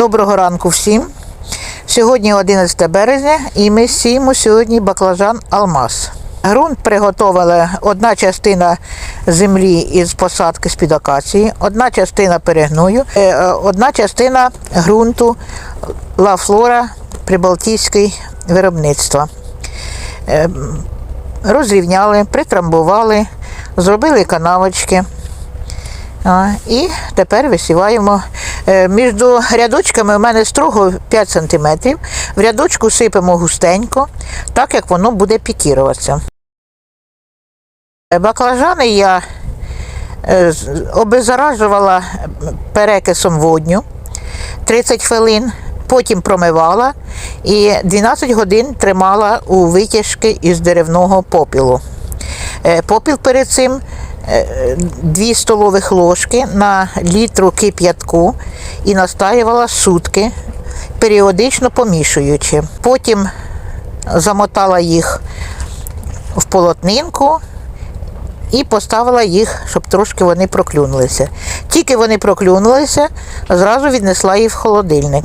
Доброго ранку всім. Сьогодні 11 березня і ми сіємо сьогодні баклажан Алмаз. Грунт приготувала одна частина землі із посадки з-під акації, одна частина перегною, е, е, одна частина ґрунту Ла Флора Прибалтійське виробництва. Е, Розрівняли, притрамбували, зробили канавочки. І тепер висіваємо. Е, Між рядочками у мене строго 5 см. В рядочку сипемо густенько, так як воно буде пікіруватися. Е, Баклажани я е, обеззаражувала перекисом водню 30 хвилин, потім промивала і 12 годин тримала у витяжки із деревного попілу. Попіл перед цим 2 столових ложки на літру кип'ятку і настаювала сутки, періодично помішуючи. Потім замотала їх в полотнинку і поставила їх, щоб трошки вони проклюнулися. Тільки вони проклюнулися, зразу віднесла їх в холодильник.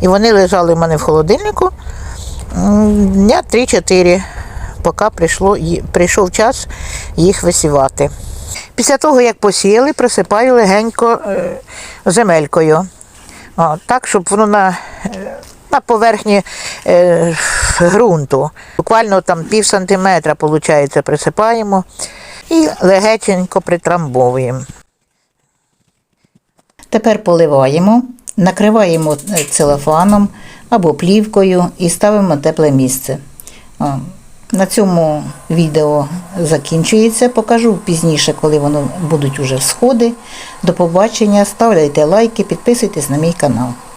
І вони лежали в мене в холодильнику дня 3-4, поки прийшло, прийшов час їх висівати. Після того, як посіяли, присипаю легенько е, земелькою. О, так, щоб воно на, е, на поверхні е, ґрунту. Буквально там пів сантиметра, виходить, присипаємо і легенько притрамбовуємо. Тепер поливаємо, накриваємо е, целофаном або плівкою і ставимо тепле місце. На цьому відео закінчується. Покажу пізніше, коли воно будуть уже сходи. До побачення. Ставляйте лайки, підписуйтесь на мій канал.